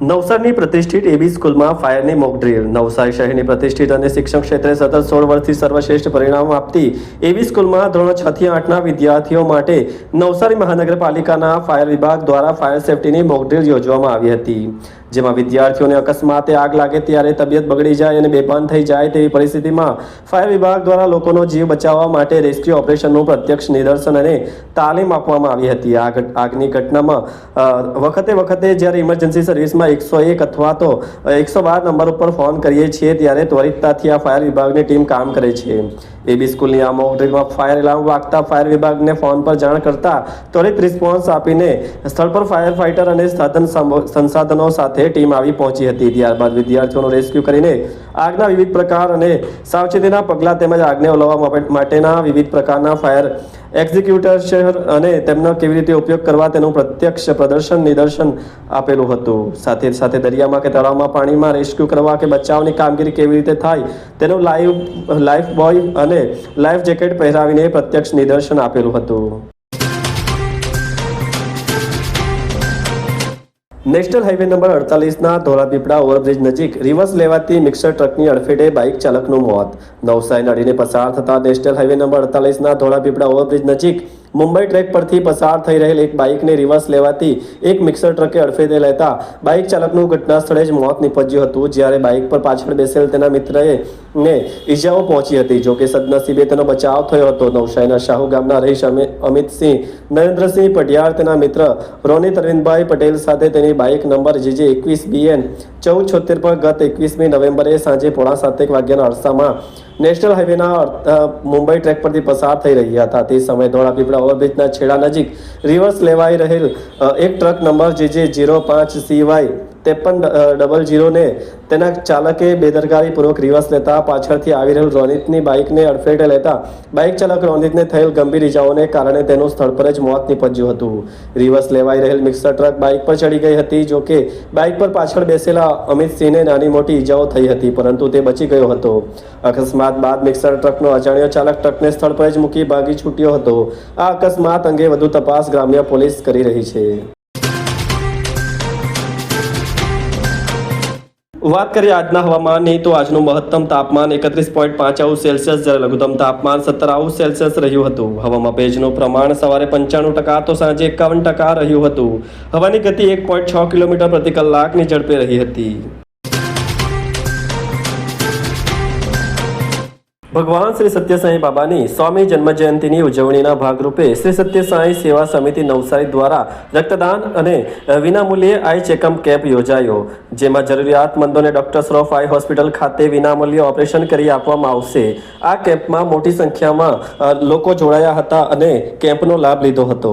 નવસારીની પ્રતિષ્ઠિત એબી સ્કૂલમાં ફાયરની mock drill. Navsari શહેરની પ્રતિષ્ઠિત અને શિક્ષણ ક્ષેત્રે સતત સોળ વર્ષથી સર્વશ્રેષ્ઠ પરિણામ આપતી એબી સ્કૂલમાં ધોરણ છ થી આઠના વિદ્યાર્થીઓ માટે નવસારી મહાનગરપાલિકાના ફાયર વિભાગ દ્વારા ફાયર સેફટીની મોક ડ્રીલ યોજવામાં આવી હતી. જેમાં વિદ્યાર્થીઓને અકસ્માતે આગ લાગે ત્યારે તબિયત બગડી જાય અને બેભાન થઈ જાય તેવી પરિસ્થિતિમાં ફાયર વિભાગ દ્વારા લોકોનો જીવ બચાવવા માટે રેસ્ક્યુ ઓપરેશનનું પ્રત્યક્ષ નિદર્શન અને તાલીમ આપવામાં આવી હતી. આ આગની ઘટનામાં વખતે વખતે જ્યારે ઇમરજન્સી સર્વિસમાં એકસો એક અથવા તો એકસો બાર નંબર ઉપર ફોન કરીએ છીએ ત્યારે ત્વરિતતાથી આ ફાયર વિભાગની ટીમ કામ કરે છે. એબી સ્કૂલની આ મોક ફાયર એલાર્મ વાગતા ફાયર વિભાગને ફોન પર જાણ કરતા ત્વરિત રિસ્પોન્સ આપીને સ્થળ પર ફાયર ફાઇટર અને સાધન સંસાધનો સાથે ટીમ આવી પહોંચી હતી. ત્યારબાદ વિદ્યાર્થીઓનો રેસ્ક્યુ કરીને આગના વિવિધ પ્રકાર અને સાવચેતીના પગલાં તેમજ આગને ઓલવવા માટેના વિવિધ પ્રકારના ફાયર એક્ઝિક્યુટર શહેર અને તેમનો કેવી રીતે ઉપયોગ કરવા તેનું પ્રત્યક્ષ પ્રદર્શન, નિદર્શન આપેલું હતું. સાથે સાથે દરિયામાં કે તળાવમાં પાણીમાં રેસ્ક્યુ કરવા કે બચાવની કામગીરી કેવી રીતે થાય, તેનું લાઈવ, લાઈફ બોય અને લાઈફ જેકેટ પહેરાવીને પ્રત્યક્ષ નિદર્શન આપેલું હતું. નેશનલ હાઈવે નંબર અડતાલીસના ધોળાપીપળા ઓવરબ્રિજ નજીક રિવર્સ લેવાતી મિક્સર ટ્રકની અડફેટે બાઇક ચાલકનું મોત. નવસારી નડીને પસાર થતા નેશનલ હાઈવે નંબર અડતાલીસના ધોળાપીપળા ઓવરબ્રિજ નજીક મુંબઈ ટ્રેક પરથી પસાર થઈ રહેલ એક બાઇકને રિવર્સ લેવાથી એક મિક્સર ટ્રકે અડફેટે લેતા બાઇક ચાલકનું ઘટના સ્થળે જ મોત નીપજ્યું હતું, જ્યારે બાઇક પર પાછળ બેસેલ તેના મિત્રએ ને ઈજાઓ પહોંચી હતી. જોકે સદનસીબે તેનો બચાવ થયો હતો. નવસારીના શાહુ ગામના રહીશ અમિ- અમિતસિંહ નરેન્દ્રસિંહ પટિયાર તેના મિત્ર રોનિત અરવિંદભાઈ પટેલ સાથે તેની બાઇક નંબર જીજે એકવીસ બીએન ચૌદ છોતેર પર ગત એકવીસમી નવેમ્બરે સાંજે પોણા સાતેક વાગ્યાના અરસામાં નેશનલ હાઈવેના મુંબઈ ટ્રેક પરથી પસાર થઈ રહ્યા હતા. તે સમયે ધોળાપીપળા ઓવરબ્રિજના છેડા નજીક રિવર્સ લેવાઈ રહેલ એક ટ્રક નંબર જે જે જીરો પાંચ સીવાય ત્રેપન ડબલ જીરોને તેના ચાલકે બેદરકારીપૂર્વક રિવર્સ લેતા પાછળથી આવી રહેલ રોનિતની બાઇકને અડફેટે લેતા બાઇક ચાલક રોનિતને થયેલ ગંભીર ઇજાઓને કારણે તેનું સ્થળ પર જ મોત નીપજ્યું હતું. રિવર્સ લેવાઈ રહેલ મિક્સર ટ્રક બાઇક પર ચડી ગઈ હતી, જો કે બાઇક પર પાછળ બેસેલા અમિતસિંહને નાની મોટી ઇજાઓ થઈ હતી, પરંતુ તે બચી ગયો હતો. અકસ્માત બાદ મિક્સર ટ્રકનો અજાણ્યો ચાલક ટ્રકને સ્થળ પર જ મૂકી ભાગી છૂટ્યો હતો. આ અકસ્માત અંગે વધુ તપાસ ગ્રામ્ય પોલીસ કરી રહી છે. વાત કરીએ આજના હવામાનની, તો આજનું મહત્તમ તાપમાન એકત્રીસ પોઈન્ટ પાંચ આઉ સેલ્સિયસ, જ્યારે લઘુત્તમ તાપમાન સત્તર આઉ સેલ્સિયસ રહ્યું હતું. હવામાં ભેજનું પ્રમાણ સવારે પંચાણું ટકા તો સાંજે એકાવન ટકા રહ્યું હતું. હવાની ગતિ એક પોઈન્ટ છ કિલોમીટર પ્રતિ કલાકની ઝડપે રહી હતી. ભગવાન શ્રી સત્યસાઈ બાબાની સ્વામી જન્મજયંતિની ઉજવણીના ભાગરૂપે શ્રી સત્યસાઈ સેવા સમિતિ નવસારી દ્વારા રક્તદાન અને વિનામૂલ્યે આઈ ચેકઅપ કેમ્પ યોજાયો, જેમાં જરૂરિયાતમંદોને ડોક્ટર્સ ઓફ આઈ હોસ્પિટલ ખાતે વિનામૂલ્યે ઓપરેશન કરી આપવામાં આવશે. આ કેમ્પમાં મોટી સંખ્યામાં લોકો જોડાયા હતા અને કેમ્પનો લાભ લીધો હતો.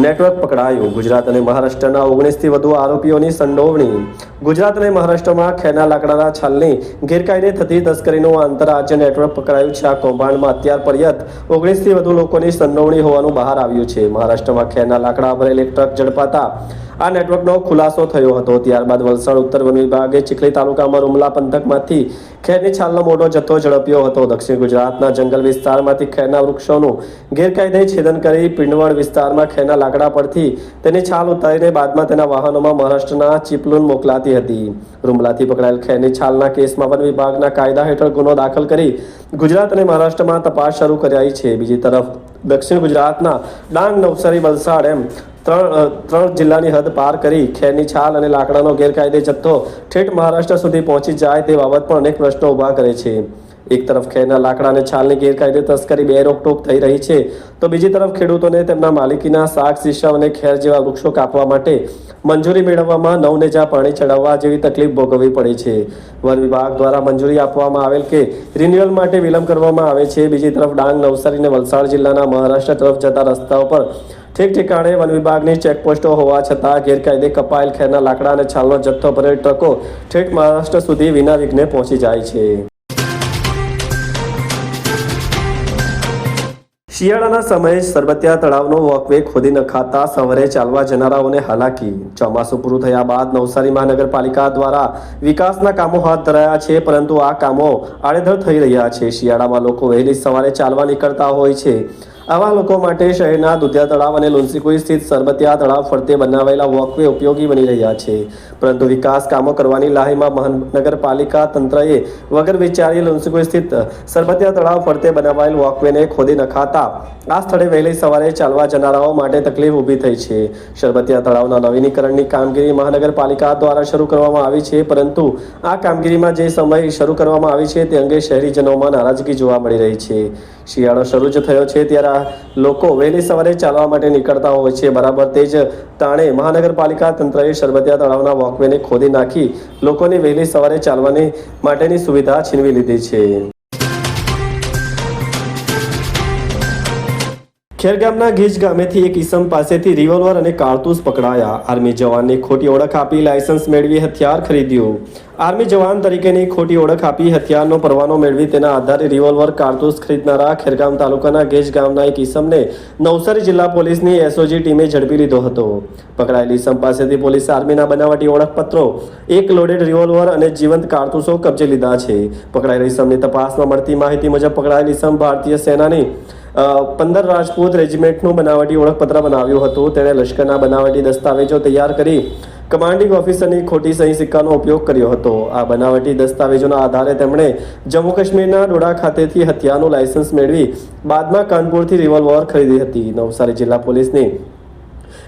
નેટવર્ક પકડાયું. ગુજરાત અને મહારાષ્ટ્રના ઓગણીસથી વધુ આરોપીઓની સંડોવણી. ગુજરાત અને મહારાષ્ટ્રમાં ખેરના લાકડાના છાલની ગેરકાયદે થતી તસ્કરીનું આંતરરાજ્ય નેટવર્ક પકડાયું છે. આ કૌભાંડમાં અત્યાર પર્યંત ઓગણીસથી વધુ લોકોની સંડોવણી હોવાનું બહાર આવ્યું છે. મહારાષ્ટ્રમાં ખેરના લાકડા ભરેલ એક ટ્રક ઝડપાતા આ નેટવર્કનો ખુલાસો થયો હતો. ત્યારબાદ વલસાડ ઉત્તર વન વિભાગે ચીખલી તાલુકામાં રૂમલા પંથકમાંથી ખેરની છાલનો મોટો જથ્થો ઝડપ્યો હતો. દક્ષિણ ગુજરાતના જંગલ વિસ્તારમાંથી ખેરના વૃક્ષોનું ગેરકાયદે છેદન કરી પિંડવણ વિસ્તારમાં ખેરના લાકડા પરથી તેની છાલ ઉતારીને બાદમાં તેના વાહનોમાં મહારાષ્ટ્રના ચીપલૂન મોકલાતી હતી. રૂમલાથી પકડાયેલ ખેરની છાલના કેસમાં વન વિભાગના કાયદા હેઠળ ગુનો દાખલ કરી ગુજરાત અને મહારાષ્ટ્રમાં તપાસ શરૂ કરાઈ છે. બીજી તરફ દક્ષિણ ગુજરાતના ડાંગ નવસારી વલસાડ એમ ત્રણ ત્રણ જિલ્લાની હદ પાર કરી ખેરની છાલ અને લાકડાનો ગેરકાયદે જથ્થો ઠેઠ મહારાષ્ટ્ર સુધી પહોંચી જાય તે બાબત પણ અનેક પ્રશ્નો ઊભા કરે છે. એક તરફ ખેરના લાકડા અને છાલની ગેરકાયદે તસ્કરી બે રોકટોક થઈ રહી છે, તો બીજી તરફ ખેડૂતોને તેમના માલિકીના શાક, શીશમ અને ખેર જેવા વૃક્ષો કાપવા માટે મંજૂરી મેળવવામાં નવનેજા પાણી ચડાવવા જેવી તકલીફ ભોગવવી પડે છે. વન વિભાગ દ્વારા મંજૂરી આપવામાં આવેલ કે રિન્યુઅલ માટે વિલંબ કરવામાં આવે છે. બીજી તરફ ડાંગ, નવસારી અને વલસાડ જિલ્લાના મહારાષ્ટ્ર તરફ જતા રસ્તાઓ પર ઠેક ઠેકાણે વન વિભાગની ચેકપોસ્ટો હોવા છતાં ગેરકાયદે કપાયેલ ખેરના લાકડા અને છાલનો જથ્થો ભરેલ ટ્રકો ઠેક મહારાષ્ટ્ર સુધી વિના વિઘ્ને પહોંચી જાય છે. શિયાળાના સમયે સરબતિયા તળાવનો વોકવે ખોદી નખાતા સવારે ચાલવા જનારાઓને હાલાકી. ચોમાસું પૂરું થયા બાદ નવસારી મહાનગરપાલિકા દ્વારા વિકાસના કામો હાથ ધરાયા છે, પરંતુ આ કામો આડેધડ થઈ રહ્યા છે. શિયાળામાં લોકો વહેલી સવારે ચાલવા નીકળતા હોય છે. આવા લોકો માટે શહેરના દુધિયા તળાવ અને લુન્સીકુઈ સ્થિત સરબતિયા તળાવ ફરતે બનાવેલા વોકવે ઉપયોગી બની રહ્યા છે. પરંતુ વિકાસ કામો કરવાની લાહીમાં મહાનગરપાલિકા તંત્રએ વગર વિચારી લુન્સીકુઈ સ્થિત સરબતિયા તળાવ ફરતે બનાવાયેલ વોકવેને ખોદી નખાતા આ સ્થળે વહેલી સવારે ચાલવા જનારાઓ માટે તકલીફ ઊભી થઈ છે. સરબતિયા તળાવના નવીનીકરણની કામગીરી મહાનગરપાલિકા દ્વારા શરૂ કરવામાં આવી છે, પરંતુ આ કામગીરીમાં જે સમય શરૂ કરવામાં આવી છે તે અંગે શહેરીજનોમાં નારાજગી જોવા મળી રહી છે. શિયાળો શરૂ જ થયો છે ત્યારે લોકો વહેલી સવારે ચાલવા માટે નીકળતા હોય છે. બરાબર, તે જ તાણે મહાનગરપાલિકા તંત્રએ સરબતિયા તળાવના વોકવેને ખોદી નાખી લોકોની વહેલી સવારે ચાલવાની માટેની સુવિધા છીનવી લીધી છે. ખેરગામના ગીજ ગામેથી એક ઈસમ પાસેથી રિવોલ્વર અને કારતૂસ પકડાયા. આર્મી જવાનની ખોટી ઓળખ આપી લાયસન્સ મેળવી હથિયાર ખરીદ્યું. આર્મી જવાન તરીકેની ખોટી ઓળખ આપી હથિયારનો પરવાનો મેળવી તેના આધારે રિવોલ્વર કારતૂસ ખરીદનારા ખેરગામ તાલુકાના ગેજ ગામના એક ઈસમને નવસારી જિલ્લા પોલીસની એસઓજી ટીમે ઝડપી લીધો હતો. પકડાયેલી ઈસમ પાસેથી પોલીસે આર્મીના બનાવટી ઓળખપત્રો, એક લોડેડ રિવોલ્વર અને જીવંત કારતૂસો કબજે લીધા છે. પકડાયેલી ઈસમની તપાસમાં મળતી માહિતી મુજબ પકડાયેલી ઈસમ ભારતીય સેનાની પંદર રાજપૂત રેજિમેન્ટનું બનાવટી ઓળખપત્ર બનાવ્યું હતું. તેણે લશ્કરના બનાવટી દસ્તાવેજો તૈયાર કરી કમાન્ડિંગ ઓફિસરની ખોટી સહી સિક્કાનો ઉપયોગ કર્યો હતો. આ બનાવટી દસ્તાવેજોના આધારે તેમણે જમ્મુ કાશ્મીરના ડોડા ખાતેથી હત્યાનું લાયસન્સ મેળવી બાદમાં કાનપુરથી રિવોલ્વર ખરીદી હતી. નવસારી જિલ્લા પોલીસની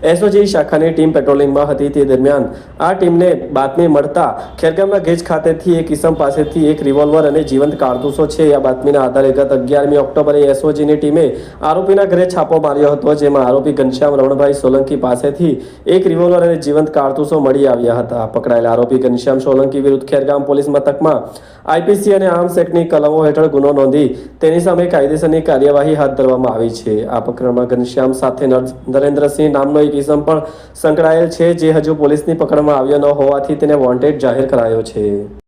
એસઓજી શાખાની ટીમ પેટ્રોલિંગમાં હતી તે દરમિયાન આ ટીમને બાતમી મળતા ખેરગામના ગેજ ખાતેથી એક ઇસમ પાસેથી એક રિવોલ્વર અને જીવંત કારતૂસો છે. આ બાતમીના આધારે ગત અગિયારમી ઓક્ટોબરે એસઓજીની ટીમે આરોપીના ઘરે છાપો માર્યો હતો, જેમાં આરોપી ઘનશ્યામ રમણભાઈ સોલંકી પાસેથી એક રિવોલ્વર અને જીવંત કારતૂસો મળી આવ્યા હતા. પકડાયેલા આરોપી ઘનશ્યામ સોલંકી વિરુદ્ધ ખેરગામ પોલીસ મથકમાં આઈપીસી અને આર્મ્સ એક્ટની કલમો હેઠળ ગુનો નોંધી તેની સામે કાયદેસરની કાર્યવાહી હાથ ધરવામાં આવી છે. આ પ્રકરણમાં ઘનશ્યામ સાથે નર- નરેન્દ્રસિંહ નામનો એક ઇસમ પણ સંકળાયેલ છે, જે હજુ પોલીસની પકડમાં આવ્યો ન હોવાથી તેને વોન્ટેડ જાહેર કરાયો છે.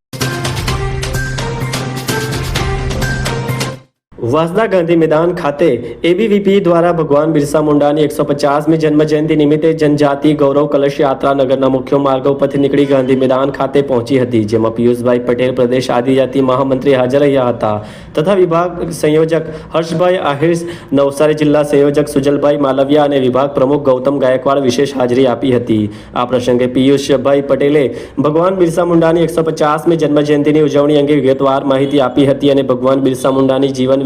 વાસદા ગાંધી મેદાન ખાતે એબીવીપી દ્વારા ભગવાન બિરસા મુંડાની એકસો પચાસમી જન્મજયંતિ નિમિત્તે જનજાતિ ગૌરવ કલશ યાત્રા નગરના મુખ્ય માર્ગો પરથી નીકળી ગાંધી મેદાન ખાતે પહોંચી હતી, જેમાં પિયુષભાઈ પટેલ, પ્રદેશ આદિજાતિ મહામંત્રી હાજર રહ્યા હતા તથા વિભાગ સંયોજક હર્ષભાઈ આહિર, નવસારી જિલ્લા સંયોજક સુજલભાઈ માલવિયા અને વિભાગ પ્રમુખ ગૌતમ ગાયકવાડ વિશેષ હાજરી આપી હતી. આ પ્રસંગે પિયુષભાઈ પટેલે ભગવાન બિરસા મુંડાની એકસો પચાસમી જન્મજયંતિની ઉજવણી અંગે વિગતવાર માહિતી આપી હતી અને ભગવાન બિરસા મુંડાની જીવન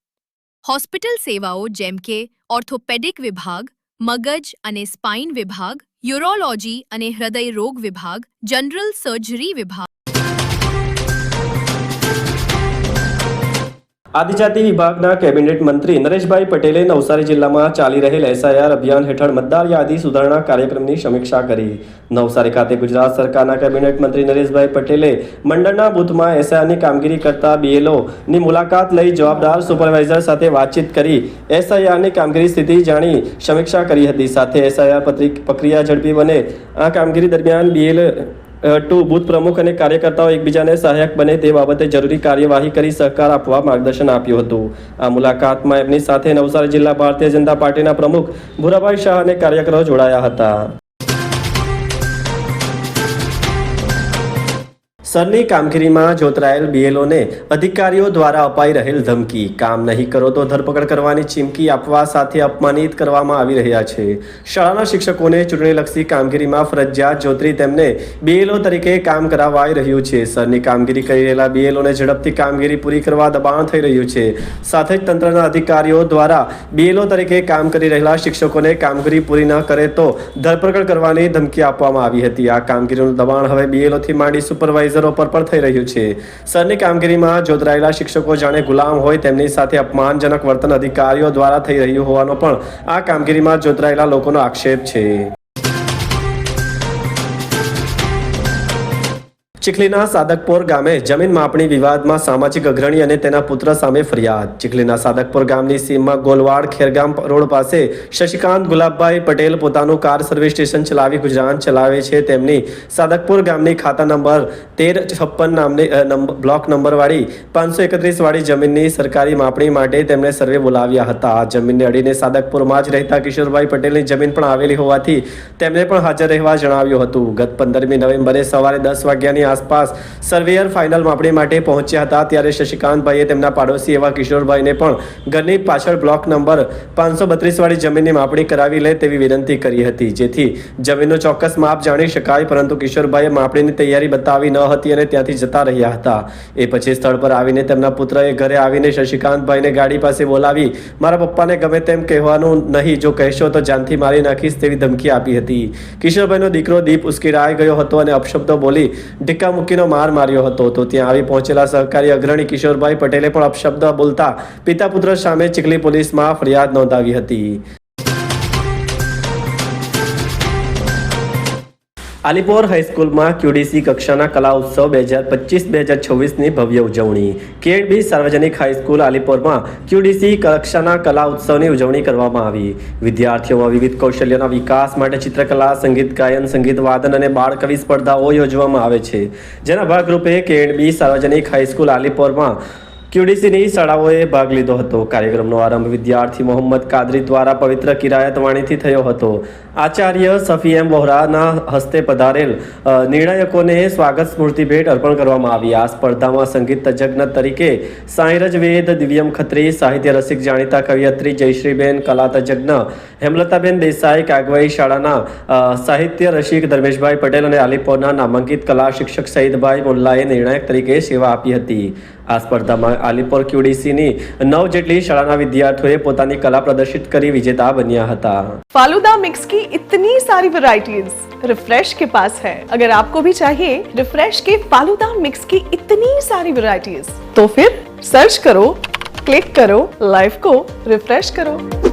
હોસ્પિટલ સેવાઓ જેમ કે ઓર્થોપેડિક વિભાગ, મગજ અને સ્પાઇન વિભાગ, યુરોલોજી અને હૃદય રોગ વિભાગ, જનરલ સર્જરી વિભાગ. આદિજાતિ વિભાગના કેબિનેટ મંત્રી નરેશભાઈ પટેલે નવસારી જિલ્લામાં ચાલી રહેલ એસઆઈઆર અભિયાન હેઠળ મતદાર યાદી સુધારણા કાર્યક્રમની સમીક્ષા કરી. નવસારી ખાતે ગુજરાત સરકારના કેબિનેટ મંત્રી નરેશભાઈ પટેલે મંડળના બૂથમાં એસઆઈઆરની કામગીરી કરતા બીએલઓની મુલાકાત લઈ જવાબદાર સુપરવાઇઝર સાથે વાતચીત કરી એસઆઈઆરની કામગીરી સ્થિતિ જાણી સમીક્ષા કરી હતી. સાથે એસઆઈઆર પ્રક્રિયા ઝડપી બને. આ કામગીરી દરમિયાન બીએલ ટુ બુથ પ્રમુખ અને કાર્યકર્તાઓ એકબીજાને સહાયક બને તે બાબતે જરૂરી કાર્યવાહી કરી સહકાર આપવા માર્ગદર્શન આપ્યું હતું. આ મુલાકાતમાં એમની સાથે નવસારી જિલ્લા ભારતીય જનતા પાર્ટીના પ્રમુખ ભૂરાભાઈ શાહ અને કાર્યકરો જોડાયા હતા. સરની કામગીરીમાં જોતરાયેલ બીએલઓને અધિકારીઓ દ્વારા અપાઈ રહેલ ધમકી. કામ નહીં કરો તો ધરપકડ કરવાની ચીમકી આપવા સાથે અપમાનિત કરવામાં આવી રહ્યા છે. શાળાના શિક્ષકોને ચૂંટણીલક્ષી કામગીરીમાં ફરજિયાત જોતરી તેમને બીએલઓ તરીકે કામ કરાવાઈ રહ્યું છે. સરની કામગીરી કરી રહેલા બીએલઓને ઝડપથી કામગીરી પૂરી કરવા દબાણ થઈ રહ્યું છે. સાથે જ તંત્રના અધિકારીઓ દ્વારા બીએલઓ તરીકે કામ કરી રહેલા શિક્ષકોને કામગીરી પૂરી ન કરે તો ધરપકડ કરવાની ધમકી આપવામાં આવી હતી. આ કામગીરીનું દબાણ હવે બીએલઓથી માંડી સુપરવાઇઝરો પર પણ થઈ રહ્યું છે. સરની કામગીરીમાં જોતરાયેલા શિક્ષકો જાણે ગુલામ હોય તેમની સાથે અપમાનજનક વર્તન અધિકારીઓ દ્વારા થઈ રહ્યું હોવાનો પણ આ કામગીરીમાં જોતરાયેલા લોકોનો આક્ષેપ છે. ચીખલીના સાદકપોર ગામે જમીન માપણી વિવાદમાં સામાજિક અગ્રણી અને તેના પુત્ર સામે ફરિયાદ. ચીખલીના સાદકપોર ગામની સીમમાં ગોલવાડ ખેરગામ રોડ પાસે શશિકાંત ગુલાબભાઈ પટેલ પોતાનું કાર સર્વિસ સ્ટેશન ચલાવી ગુજરાન ચલાવે છે. તેમની સાદકપુર ગામની ખાતા નંબર તેર છપ્પન નામની બ્લોક નંબરવાળી પાંચસો એકત્રીસ વાળી જમીનની સરકારી માપણી માટે તેમણે સર્વે બોલાવ્યા હતા. જમીનને અડીને સાદકપુરમાં જ રહેતા કિશોરભાઈ પટેલની જમીન પણ આવેલી હોવાથી તેમને પણ હાજર રહેવા જણાવ્યું હતું. ગત પંદરમી નવેમ્બરે સવારે દસ વાગ્યાની આસપાસ સર્વેયર ફાઇનલ માપણી માટે પહોંચ્યા હતા. ત્યારે શશિકાંતભાઈએ તેમના પાડોશી એવા કિશોરભાઈને પણ ઘરની પાછળ બ્લોક નંબર પાંચસો બત્રીસવાળી જમીનની માપણી કરાવી લે તેવી વિનંતી કરી હતી. જેથી જમીનનું ચોક્કસ માપ જાણી શકાય, પરંતુ કિશોરભાઈએ માપણીની તૈયારી બતાવી ન હતી અને ત્યાંથી જતા રહ્યા હતા. એ પછી સ્થળ પર આવીને તેમના પુત્રએ ઘરે આવીને શશિકાંતભાઈને ગાડી પાસે બોલાવી, મારા પપ્પાને ગમે તેમ કહેવાનું નહીં, જો કહેશો તો જાનથી મારી નાખીશ, તેવી ધમકી આપી હતી. કિશોરભાઈનો દીકરો દીપ ઉશ્કેરાઈ ગયો હતો અને અપશબ્દો બોલી ઢીક્કા મૂકીનો માર માર્યો હતો. તો ત્યાં આવી પહોંચેલા સહકારી અગ્રણી કિશોરભાઈ પટેલે પણ અપશબ્દ બોલતા પિતા પુત્ર સામે ચીખલી પોલીસમાં ફરિયાદ નોંધાવી હતી. આલીપોર હાઈસ્કૂલમાં ક્યુડીસી કક્ષાના કલા ઉત્સવ બે હજાર પચીસ, બે હજાર છવ્વીસની ભવ્ય ઉજવણી. કેડબી સાર્વજનિક હાઈસ્કૂલ આલીપોરમાં ક્યુડીસી કક્ષાના કલા ઉત્સવની ઉજવણી કરવામાં આવી. વિદ્યાર્થીઓમાં વિવિધ કૌશલ્યના વિકાસ માટે ચિત્રકલા, સંગીત ગાયન, સંગીત વાદન અને બાળકવિ સ્પર્ધાઓ યોજવામાં આવે છે. જેના ભાગરૂપે કેડબી સાર્વજનિક હાઈસ્કૂલ આલીપોરમાં ક્યુડીસીની શાળાઓએ ભાગ લીધો હતો. કાર્યક્રમનો આરંભ વિદ્યાર્થી મોહમ્મદ કાદરી દ્વારા પવિત્ર કિરાયત વાણીથી થયો હતો. આચાર્ય સફી એમ વોહરાના હસ્તે પધારેલ નિર્ણાયકોને સ્વાગત સ્મૃતિ ભેટ અર્પણ કરવામાં આવી. આ સ્પર્ધામાં સંગીત તજજ્ઞ તરીકે સાંઈરજ વેદ, દિવ્યમ ખત્રી, સાહિત્ય રસિક જાણીતા કવિયત્રી જયશ્રીબેન, કલા તજજ્ઞ હેમલતાબેન દેસાઈ, કાગવાઈ શાળાના સાહિત્ય રસિક ધર્મેશભાઈ પટેલ અને આલિપોરના નામાંકિત કલા શિક્ષક સઈદભાઈ મુલ્લાએ નિર્ણાયક તરીકે સેવા આપી હતી. આ સ્પર્ધામાં આલીપોર ક્યુડીસીની નવ જેટલી શાળાના વિદ્યાર્થીઓએ પોતાની કલા પ્રદર્શિત કરી વિજેતા બન્યા હતા फालूदा मिक्स की इतनी सारी वैरायटीज रिफ्रेश के पास है अगर आपको भी चाहिए रिफ्रेश के फालूदा मिक्स की इतनी सारी वैरायटीज तो फिर सर्च करो क्लिक करो लाइफ को रिफ्रेश करो